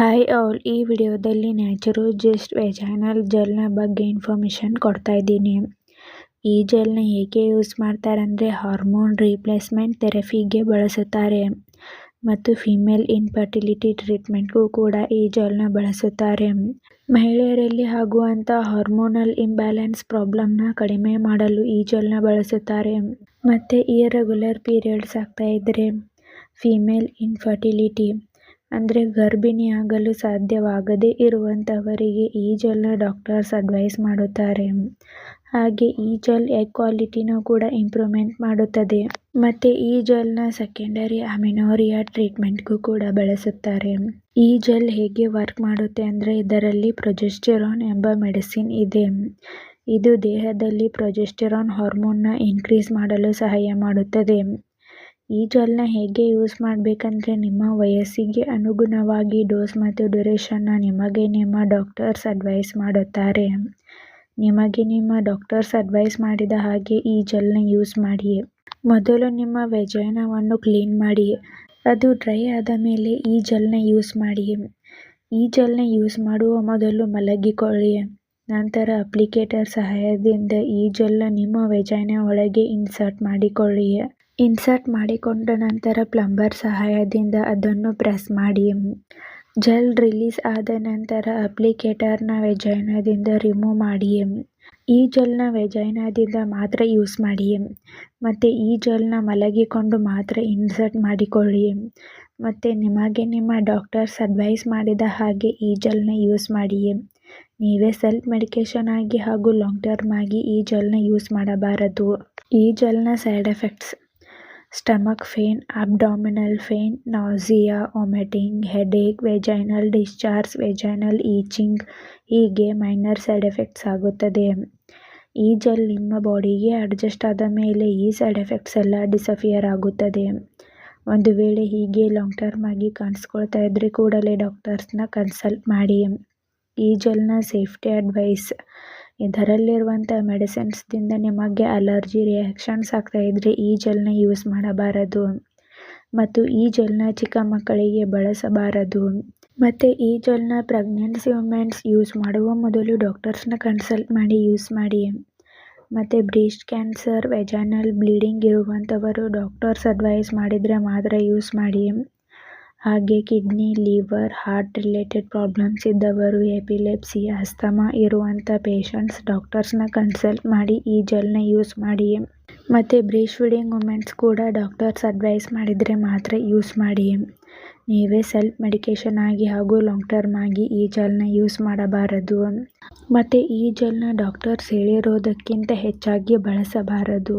Hi all ಈ ವಿಡಿಯೋದಲ್ಲಿ ನ್ಯಾಚುರೋಜಿಸ್ಟ್ ವೆಜಾನಲ್ ಜೆಲ್ನ ಬಗ್ಗೆ ಇನ್ಫಾರ್ಮೇಷನ್ ಕೊಡ್ತಾ ಇದ್ದೀನಿ. ಈ ಜೆಲ್ನ ಹೇಗೆ ಯೂಸ್ ಮಾಡ್ತಾರೆ ಅಂದರೆ ಹಾರ್ಮೋನ್ ರೀಪ್ಲೇಸ್ಮೆಂಟ್ ಥೆರಪಿಗೆ ಬಳಸುತ್ತಾರೆ ಮತ್ತು ಫಿಮೇಲ್ ಇನ್ಫರ್ಟಿಲಿಟಿ ಟ್ರೀಟ್ಮೆಂಟ್ಗೂ ಕೂಡ ಈ ಜೆಲ್ನ ಬಳಸುತ್ತಾರೆ. ಮಹಿಳೆಯರಲ್ಲಿ ಆಗುವಂಥ ಹಾರ್ಮೋನಲ್ ಇಂಬ್ಯಾಲೆನ್ಸ್ ಪ್ರಾಬ್ಲಮ್ನ ಕಡಿಮೆ ಮಾಡಲು ಈ ಜೆಲ್ನ ಬಳಸುತ್ತಾರೆ. ಮತ್ತು ಇರೆಗ್ಯುಲರ್ ಪೀರಿಯಡ್ಸ್ ಆಗ್ತಾ ಇದ್ದರೆ ಫಿಮೇಲ್ ಇನ್ಫರ್ಟಿಲಿಟಿ ಅಂದರೆ ಗರ್ಭಿಣಿಯಾಗಲು ಸಾಧ್ಯವಾಗದೇ ಇರುವಂಥವರಿಗೆ ಈ ಜೆಲ್ನ ಡಾಕ್ಟರ್ಸ್ ಅಡ್ವೈಸ್ ಮಾಡುತ್ತಾರೆ. ಹಾಗೆ ಈ ಜೆಲ್ ಎಗ್ ಕ್ವಾಲಿಟಿನೂ ಕೂಡ ಇಂಪ್ರೂವ್ಮೆಂಟ್ ಮಾಡುತ್ತದೆ. ಮತ್ತು ಈ ಜೆಲ್ನ ಸೆಕೆಂಡರಿ ಅಮಿನೋರಿಯಾ ಟ್ರೀಟ್ಮೆಂಟ್ಗೂ ಕೂಡ ಬಳಸುತ್ತಾರೆ. ಈ ಜೆಲ್ ಹೇಗೆ ವರ್ಕ್ ಮಾಡುತ್ತೆ ಅಂದರೆ ಇದರಲ್ಲಿ ಪ್ರೊಜೆಸ್ಟೆರಾನ್ ಎಂಬ ಮೆಡಿಸಿನ್ ಇದೆ. ಇದು ದೇಹದಲ್ಲಿ ಪ್ರೊಜೆಸ್ಟೆರಾನ್ ಹಾರ್ಮೋನ್ನ ಇನ್ಕ್ರೀಸ್ ಮಾಡಲು ಸಹಾಯ ಮಾಡುತ್ತದೆ. ಈ ಜೆಲ್ನ ಹೇಗೆ ಯೂಸ್ ಮಾಡಬೇಕಂದ್ರೆ ನಿಮ್ಮ ವಯಸ್ಸಿಗೆ ಅನುಗುಣವಾಗಿ ಡೋಸ್ ಮತ್ತು ಡ್ಯೂರೇಷನ್ನ ನಿಮಗೆ ನಿಮ್ಮ ಡಾಕ್ಟರ್ಸ್ ಅಡ್ವೈಸ್ ಮಾಡುತ್ತಾರೆ. ನಿಮಗೆ ನಿಮ್ಮ ಡಾಕ್ಟರ್ಸ್ ಅಡ್ವೈಸ್ ಮಾಡಿದ ಹಾಗೆ ಈ ಜೆಲ್ನ ಯೂಸ್ ಮಾಡಿ ಮೊದಲು ನಿಮ್ಮ ವೆಜೈನವನ್ನು ಕ್ಲೀನ್ ಮಾಡಿ ಅದು ಡ್ರೈ ಆದ ಮೇಲೆ ಈ ಜೆಲ್ನ ಯೂಸ್ ಮಾಡಿ ಈ ಜೆಲ್ನ ಯೂಸ್ ಮಾಡುವ ಮೊದಲು ಮಲಗಿಕೊಳ್ಳಿ ನಂತರ ಅಪ್ಲಿಕೇಟರ್ ಸಹಾಯದಿಂದ ಈ ಜೆಲ್ನ ನಿಮ್ಮ ವೆಜಾಯನ ಒಳಗೆ ಇನ್ಸರ್ಟ್ ಮಾಡಿಕೊಳ್ಳಿ ಇನ್ಸರ್ಟ್ ಮಾಡಿಕೊಂಡ ನಂತರ ಪ್ಲಂಬರ್ ಸಹಾಯದಿಂದ ಅದನ್ನು ಪ್ರೆಸ್ ಮಾಡಿ. ಜೆಲ್ ರಿಲೀಸ್ ಆದ ನಂತರ ಅಪ್ಲಿಕೇಟರ್ನ ವೆಜೈನದಿಂದ ರಿಮೂವ್ ಮಾಡಿ. ಈ ಜೆಲ್ನ ವೆಜೈನಾದಿಂದ ಮಾತ್ರ ಯೂಸ್ ಮಾಡಿ. ಮತ್ತು ಈ ಜೆಲ್ನ ಮಲಗಿಕೊಂಡು ಮಾತ್ರ ಇನ್ಸರ್ಟ್ ಮಾಡಿಕೊಳ್ಳಿ. ಮತ್ತು ನಿಮಗೆ ನಿಮ್ಮ ಡಾಕ್ಟರ್ಸ್ ಅಡ್ವೈಸ್ ಮಾಡಿದ ಹಾಗೆ ಈ ಜೆಲ್ನ ಯೂಸ್ ಮಾಡಿ. ನೀವೇ ಸೆಲ್ಫ್ ಮೆಡಿಕೇಷನ್ ಆಗಿ ಹಾಗೂ ಲಾಂಗ್ ಟರ್ಮ್ ಆಗಿ ಈ ಜೆಲ್ನ ಯೂಸ್ ಮಾಡಬಾರದು. ಈ ಜೆಲ್ನ side effects stomach pain abdominal pain, nausea vomiting headache vaginal discharge vaginal itching ಹೀಗೆ ಮೈನರ್ ಸೈಡ್ ಎಫೆಕ್ಟ್ಸ್ ಆಗುತ್ತದೆ. ಈ ಜೆಲ್ ನಿಮ್ಮ ಬಾಡಿಗೆ ಅಡ್ಜಸ್ಟ್ ಆದ ಮೇಲೆ ಈ ಸೈಡ್ ಎಫೆಕ್ಟ್ಸ್ ಎಲ್ಲ ಡಿಸಫಿಯರ್ ಆಗುತ್ತದೆ. ಒಂದು ವೇಳೆ ಹೀಗೆ ಲಾಂಗ್ ಟರ್ಮ್ ಆಗಿ ಕಾಣಿಸ್ಕೊಳ್ತಾ ಇದ್ದರೆ ಕೂಡಲೇ ಡಾಕ್ಟರ್ಸ್ನ ಕನ್ಸಲ್ಟ್ ಮಾಡಿ. ಈ ಜೆಲ್ನ ಸೇಫ್ಟಿ ಅಡ್ವೈಸ್ ಇದರಲ್ಲಿರುವಂಥ ಮೆಡಿಸಿನ್ಸ್ದಿಂದ ನಿಮಗೆ ಅಲರ್ಜಿ ರಿಯಾಕ್ಷನ್ಸ್ ಆಗ್ತಾ ಇದ್ದರೆ ಈ ಜೆಲ್ನ ಯೂಸ್ ಮಾಡಬಾರದು. ಮತ್ತು ಈ ಜೆಲ್ನ ಚಿಕ್ಕ ಮಕ್ಕಳಿಗೆ ಬಳಸಬಾರದು. ಮತ್ತು ಈ ಜೆಲ್ನ ಪ್ರೆಗ್ನೆನ್ಸಿ ವುಮೆನ್ಸ್ ಯೂಸ್ ಮಾಡುವ ಮೊದಲು ಡಾಕ್ಟರ್ಸ್ನ ಕನ್ಸಲ್ಟ್ ಮಾಡಿ ಯೂಸ್ ಮಾಡಿ. ಮತ್ತು ಬ್ರೀಸ್ಟ್ ಕ್ಯಾನ್ಸರ್, ವೆಜಾನಲ್ ಬ್ಲೀಡಿಂಗ್ ಇರುವಂಥವರು ಡಾಕ್ಟರ್ಸ್ ಅಡ್ವೈಸ್ ಮಾಡಿದರೆ ಮಾತ್ರ ಯೂಸ್ ಮಾಡಿ. ಹಾಗೆ kidney, liver, heart related problems ಇದ್ದವರು ಎಪಿಲೆಪ್ಸಿ ಅಸ್ತಮಾ ಇರುವಂಥ ಪೇಷಂಟ್ಸ್, ಡಾಕ್ಟರ್ಸ್ನ ಕನ್ಸಲ್ಟ್ ಮಾಡಿ ಈ ಜೆಲ್ನ ಯೂಸ್ ಮಾಡಿ ಮತ್ತು ಬ್ರೀಚ್ ಫೀಡಿಂಗ್ ವುಮೆನ್ಸ್ ಕೂಡ ಡಾಕ್ಟರ್ಸ್ ಅಡ್ವೈಸ್ ಮಾಡಿದರೆ ಮಾತ್ರ ಯೂಸ್ ಮಾಡಿ ನೀವೇ ಸೆಲ್ಫ್ ಮೆಡಿಕೇಷನ್ ಆಗಿ ಹಾಗೂ ಲಾಂಗ್ ಟರ್ಮ್ ಆಗಿ ಈ ಜೆಲ್ನ ಯೂಸ್ ಮಾಡಬಾರದು. ಮತ್ತು ಈ ಜೆಲ್ನ ಡಾಕ್ಟರ್ಸ್ ಹೇಳಿರೋದಕ್ಕಿಂತ ಹೆಚ್ಚಾಗಿ ಬಳಸಬಾರದು.